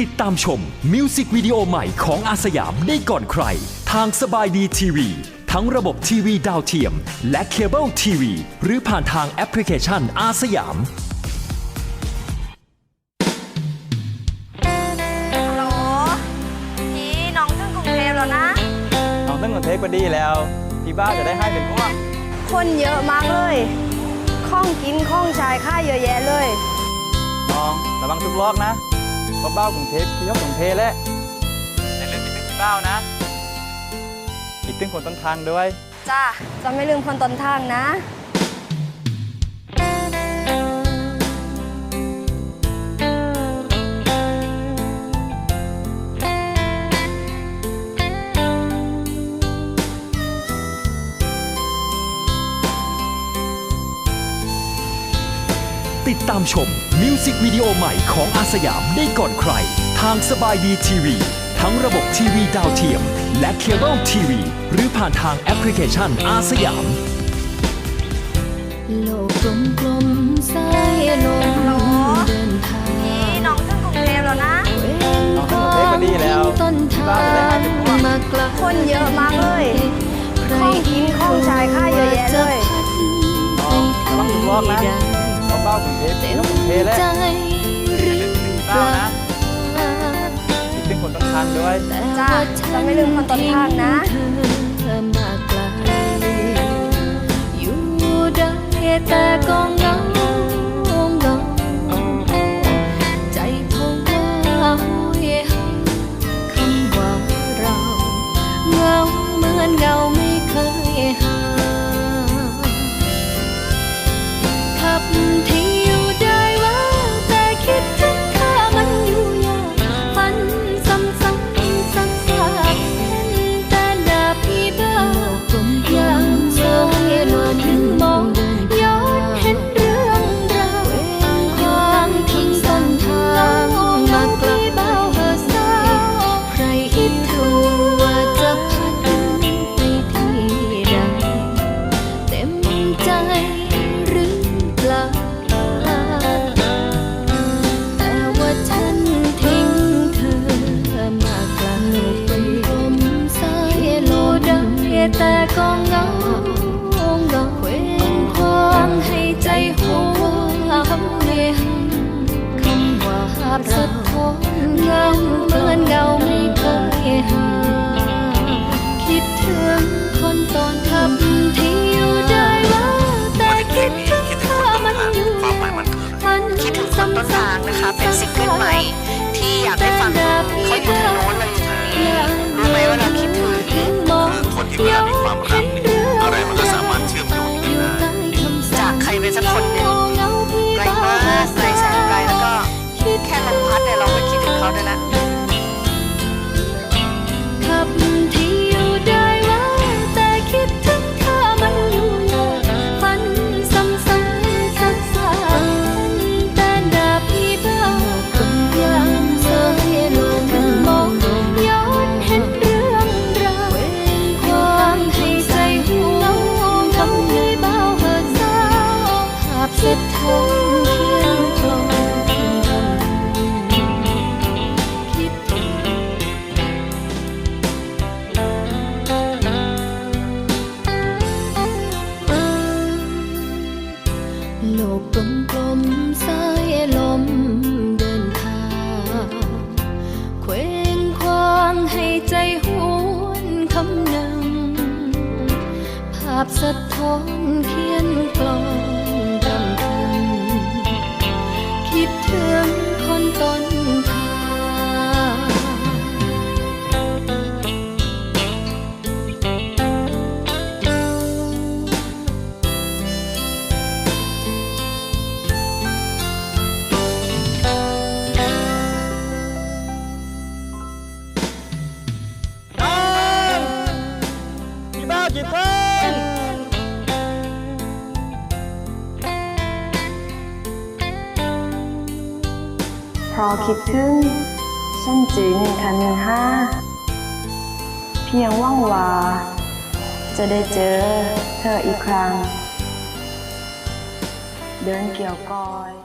ติดตามชมมิวสิกวิดีโอใหม่ของอาสยามได้ก่อนใคร ทางสบายดีทีวี ทั้งระบบทีวีดาวเทียม และเคเบิลทีวี หรือผ่านทางแอปพลิเคชันอาสยาม ฮัลโหลพี่น้องถึงกรุงเทพแล้วนะ น้องตั้งแต่เทคก็ดีแล้วพี่บ้าจะได้ให้เป็นห่วงคนเยอะมากเลยข้องกินข้องชายค่ายเยอะแยะเลย น้องระวังทุกลอกนะ เพราะเบ้ากรุงเทพคือยกกรุงเทพแหละอย่าลืมคิดถึงพี่เบ้านะคิดถึงคนต้นทางด้วย จ้าจะไม่ลืมคนต้นทางนะ ติดตามชมมิวสิกวิดีโอใหม่ของอาสยามได้ก่อนใคร ทางสบายดีทีวีทั้งระบบทีวีดาวเทียม และเคเบิลทีวีหรือผ่านทางแอปพลิเคชันอาสยาม โลกกลมกลมๆสายลมฮัลโหลเดินทางพี่น้องถึงกรุงเทพแล้วนะเว้นน้องตั้งแต่เทคก็ดีแล้วต้นพี่ทาบ้าจะได้ให้งเป็นห่วงมาไกลคนเยอะมากเลยใครข้องกินข้องชายค่ายเยอะแยะเลยน้องระวังทุกลอกนะเพราะเบ้ากรุงเทพคือยกกรุงเทพแหละใจหอรืย่าอลืมคิดถึงพี่เปเบ้าล่านะคิดถึงคนต้นทางด้วยจ้าจะไม่ลืมคนต้นทางนะเธอมาไกลอยู่ได้แต่ก็เหงา ต้นทางนะคะ เป็นซิงเกิลใหม่ ที่อยากให้ฟังเขาอยู่ทางโน้นเราอยู่ทางนี้รู้ไหมว่าเราคิดถึงคนที่เวลามี ให้ใจหวนคำหนึ่ง ภาพสะท้อนเขียนกลอง พอคิดถึงฉันจึงทันห้า เพียงว่างว่าจะได้เจอเธออีกครั้ง เดินเกี่ยวก้อย